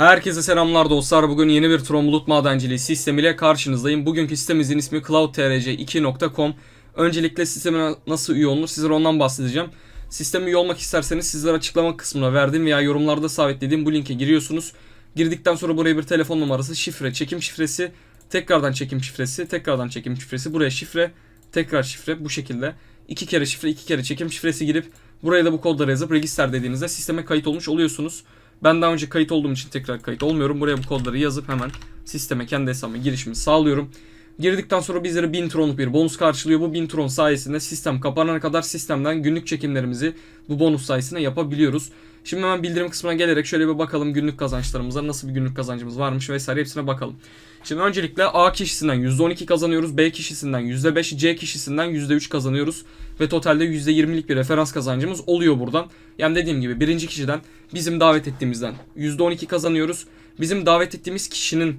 Herkese selamlar dostlar. Bugün yeni bir Tron Bulut Madenciliği sistemiyle karşınızdayım. Bugünkü sitemimizin ismi cloudtrc2.com. Öncelikle sisteme nasıl üye olunur sizlere ondan bahsedeceğim. Sisteme üye olmak isterseniz sizlere açıklama kısmına verdiğim veya yorumlarda sabitlediğim bu linke giriyorsunuz. Girdikten sonra buraya bir telefon numarası, şifre, çekim şifresi, tekrardan çekim şifresi, tekrardan çekim şifresi, buraya şifre, tekrar şifre bu şekilde. iki kere şifre, iki kere çekim şifresi girip buraya da bu kodları yazıp register dediğinizde sisteme kayıt olmuş oluyorsunuz. Ben daha önce kayıt olduğum için tekrar kayıt olmuyorum. Buraya bu kodları yazıp hemen sisteme kendi hesabıma girişimi sağlıyorum. Girdikten sonra bizlere 1000 tronluk bir bonus karşılıyor. Bu 1000 tron sayesinde sistem kapanana kadar sistemden günlük çekimlerimizi bu bonus sayesinde yapabiliyoruz. Şimdi hemen bildirim kısmına gelerek şöyle bir bakalım günlük kazançlarımıza nasıl bir günlük kazancımız varmış vesaire hepsine bakalım. Şimdi öncelikle A kişisinden %12 kazanıyoruz, B kişisinden %5, C kişisinden %3 kazanıyoruz ve totalde %20'lik bir referans kazancımız oluyor buradan. Yani dediğim gibi birinci kişiden bizim davet ettiğimizden %12 kazanıyoruz. Bizim davet ettiğimiz kişinin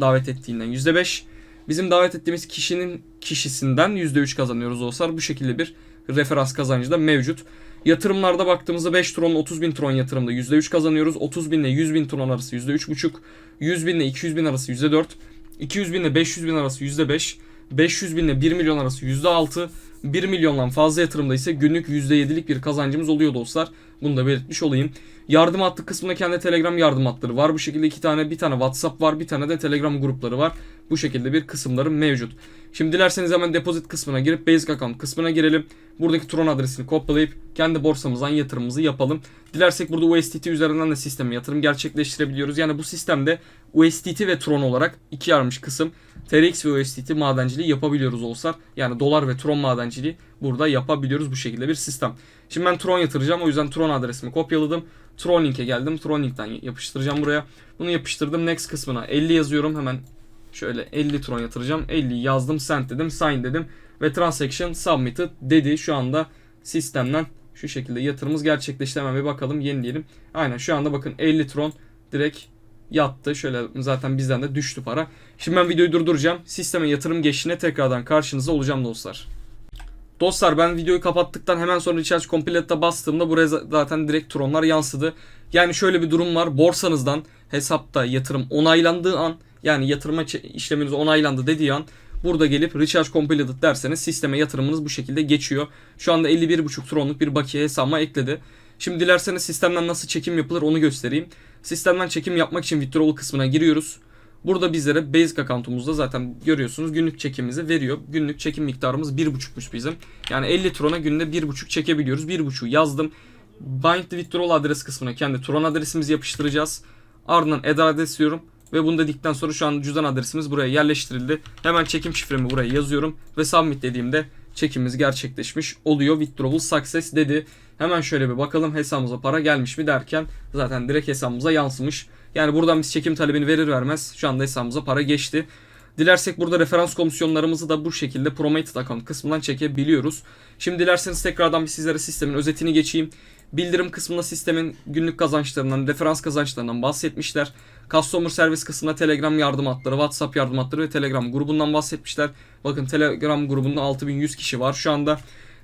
davet ettiğinden %5, bizim davet ettiğimiz kişinin kişisinden %3 kazanıyoruz dostlar. Bu şekilde bir referans kazancı da mevcut. Yatırımlarda baktığımızda 5 tron 30 bin tron yatırımda %3 kazanıyoruz. 30 bin ile 100 bin tron arası %3,5. 100 bin ile 200 bin arası %4. 200 bin ile 500 bin arası %5. 500 bin ile 1 milyon arası %6. 1 milyondan fazla yatırımda ise günlük %7'lik bir kazancımız oluyor dostlar. Bunu da belirtmiş olayım. Yardım hattı kısmında kendi Telegram yardım hatları var. Bu şekilde iki tane bir tane WhatsApp var bir tane de Telegram grupları var. Bu şekilde bir kısımları mevcut. Şimdi dilerseniz hemen depozit kısmına girip basic account kısmına girelim. Buradaki Tron adresini kopyalayıp kendi borsamızdan yatırımımızı yapalım. Dilersek burada USDT üzerinden de sisteme yatırım gerçekleştirebiliyoruz. Yani bu sistemde USDT ve Tron olarak iki ayrılmış kısım TRX ve USDT madenciliği yapabiliyoruz olsa. Yani dolar ve Tron madenciliği burada yapabiliyoruz bu şekilde bir sistem. Şimdi ben Tron yatıracağım o yüzden Tron adresimi kopyaladım. Tron link'e geldim. Tron link'ten yapıştıracağım buraya. Bunu yapıştırdım. Next kısmına 50 yazıyorum. Hemen şöyle 50 Tron yatıracağım. 50 yazdım. Send dedim. Sign dedim. Ve transaction submitted dedi. Şu anda sistemden şu şekilde yatırımımız gerçekleşti. Hemen bir bakalım yenileyelim. Aynen şu anda bakın 50 Tron direkt yattı. Şöyle zaten bizden de düştü para. Şimdi ben videoyu durduracağım. Sisteme yatırım geçişine tekrardan karşınızda olacağım dostlar. Dostlar ben videoyu kapattıktan hemen sonra Recharge Complete'a bastığımda buraya zaten direkt tronlar yansıdı. Yani şöyle bir durum var. Borsanızdan hesapta yatırım onaylandığı an yani yatırma işleminiz onaylandı dediği an burada gelip Recharge Completed derseniz sisteme yatırımınız bu şekilde geçiyor. Şu anda 51.5 tronluk bir bakiye hesabıma ekledi. Şimdi dilerseniz sistemden nasıl çekim yapılır onu göstereyim. Sistemden çekim yapmak için withdrawal kısmına giriyoruz. Burada bizlere basic account'umuzda zaten görüyorsunuz günlük çekimimizi veriyor. Günlük çekim miktarımız 1.5'muş bizim. Yani 50 Tron'a günde 1.5 çekebiliyoruz. 1.5'u yazdım. Bind withdrawal adres kısmına kendi Tron adresimizi yapıştıracağız. Ardından add adres diyorum. Ve bunu dedikten sonra şu an cüzdan adresimiz buraya yerleştirildi. Hemen çekim şifremi buraya yazıyorum. Ve submit dediğimde çekimimiz gerçekleşmiş oluyor. Withdrawal success dedi. Hemen şöyle bir bakalım hesabımıza para gelmiş mi derken zaten direkt hesabımıza yansımış. Yani buradan biz çekim talebini verir vermez şu anda hesabımıza para geçti. Dilersek burada referans komisyonlarımızı da bu şekilde Promoted Account kısmından çekebiliyoruz. Şimdi dilerseniz tekrardan bir sizlere sistemin özetini geçeyim. Bildirim kısmında sistemin günlük kazançlarından, referans kazançlarından bahsetmişler. Customer Service kısmında Telegram yardım hatları, WhatsApp yardım hatları ve Telegram grubundan bahsetmişler. Bakın Telegram grubunda 6100 kişi var şu anda.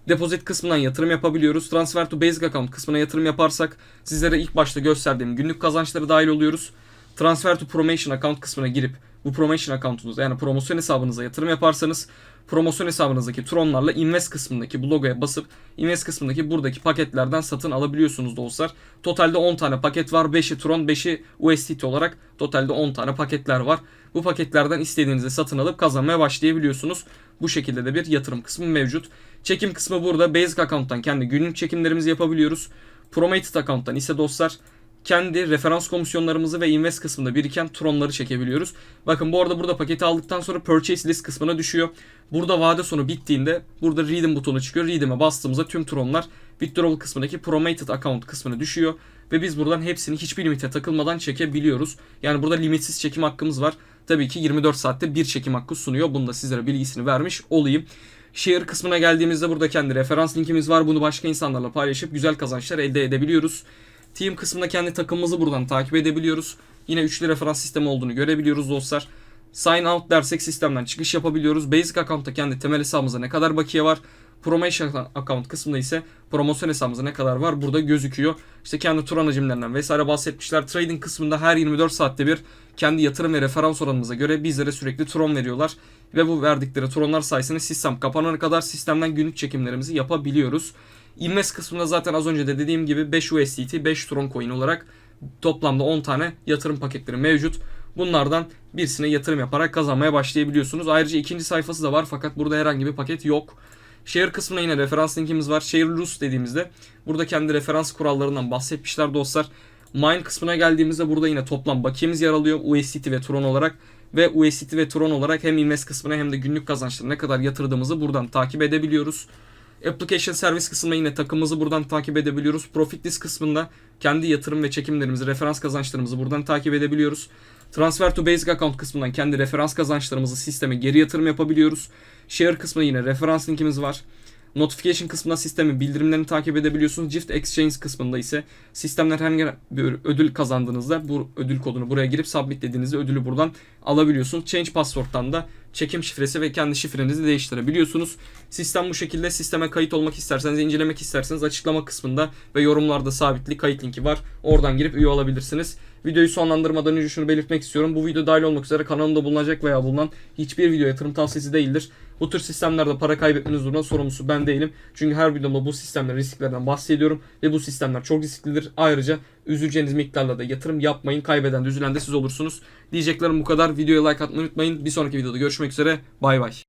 Depozit kısmından yatırım yapabiliyoruz. Transfer to Basic Account kısmına yatırım yaparsak sizlere ilk başta gösterdiğim günlük kazançları dahil oluyoruz. Transfer to Promotion Account kısmına girip bu promotion account'unuza yani promosyon hesabınıza yatırım yaparsanız promosyon hesabınızdaki tronlarla invest kısmındaki bu logoya basıp invest kısmındaki buradaki paketlerden satın alabiliyorsunuz dostlar. Totalde 10 tane paket var. 5'i tron 5'i USDT olarak totalde 10 tane paketler var. Bu paketlerden istediğinizi satın alıp kazanmaya başlayabiliyorsunuz. Bu şekilde de bir yatırım kısmı mevcut. Çekim kısmı burada. Basic account'tan kendi günlük çekimlerimizi yapabiliyoruz. Promoted account'tan ise dostlar kendi referans komisyonlarımızı ve invest kısmında biriken tronları çekebiliyoruz. Bakın bu arada burada paketi aldıktan sonra purchase list kısmına düşüyor. Burada vade sonu bittiğinde burada redeem butonu çıkıyor. Redeem'e bastığımızda tüm tronlar withdrawal kısmındaki promoted account kısmına düşüyor. Ve biz buradan hepsini hiçbir limite takılmadan çekebiliyoruz. Yani burada limitsiz çekim hakkımız var. Tabii ki 24 saatte bir çekim hakkı sunuyor. Bunu da sizlere bilgisini vermiş olayım. Share kısmına geldiğimizde burada kendi referans linkimiz var. Bunu başka insanlarla paylaşıp güzel kazançlar elde edebiliyoruz. Team kısmında kendi takımımızı buradan takip edebiliyoruz. Yine üçlü referans sistemi olduğunu görebiliyoruz dostlar. Sign out dersek sistemden çıkış yapabiliyoruz. Basic account'ta kendi temel hesabımıza ne kadar bakiye var. Promotion account kısmında ise promosyon hesabımızda ne kadar var burada gözüküyor. İşte kendi tur hacimlerinden vesaire bahsetmişler. Trading kısmında her 24 saatte bir kendi yatırım ve referans oranımıza göre bizlere sürekli tron veriyorlar. Ve bu verdikleri tronlar sayesinde sistem kapanana kadar sistemden günlük çekimlerimizi yapabiliyoruz. Invest kısmında zaten az önce de dediğim gibi 5 USDT 5 Tron coin olarak toplamda 10 tane yatırım paketleri mevcut. Bunlardan birisine yatırım yaparak kazanmaya başlayabiliyorsunuz. Ayrıca ikinci sayfası da var fakat burada herhangi bir paket yok. Share kısmına yine referans linkimiz var. Share Rules dediğimizde burada kendi referans kurallarından bahsetmişler dostlar. Mine kısmına geldiğimizde burada yine toplam bakiyemiz yer alıyor USDT ve Tron olarak ve USDT ve Tron olarak hem invest kısmına hem de günlük kazançları ne kadar yatırdığımızı buradan takip edebiliyoruz. Application Service kısmında yine takımımızı buradan takip edebiliyoruz. Profit List kısmında kendi yatırım ve çekimlerimizi, referans kazançlarımızı buradan takip edebiliyoruz. Transfer to Basic Account kısmından kendi referans kazançlarımızı sisteme geri yatırım yapabiliyoruz. Share kısmında yine referans linkimiz var. Notification kısmında sistemin bildirimlerini takip edebiliyorsunuz. Gift Exchange kısmında ise sistemler herhangi bir ödül kazandığınızda bu ödül kodunu buraya girip submit dediğinizde ödülü buradan alabiliyorsunuz. Change Password'dan da çekim şifresi ve kendi şifrenizi değiştirebiliyorsunuz. Sistem bu şekilde. Sisteme kayıt olmak isterseniz, incelemek isterseniz açıklama kısmında ve yorumlarda sabitli kayıt linki var. Oradan girip üye olabilirsiniz. Videoyu sonlandırmadan önce şunu belirtmek istiyorum. Bu video dahil olmak üzere kanalımda bulunacak veya bulunan hiçbir video yatırım tavsiyesi değildir. Bu tür sistemlerde para kaybetmeniz durumunda sorumlusu ben değilim. Çünkü her videomda bu sistemlerin risklerden bahsediyorum ve bu sistemler çok risklidir. Ayrıca üzüleceğiniz miktarla da yatırım yapmayın. Kaybeden de üzülen de siz olursunuz. Diyeceklerim bu kadar. Videoya like atmayı unutmayın. Bir sonraki videoda görüşmek üzere. Bay bay.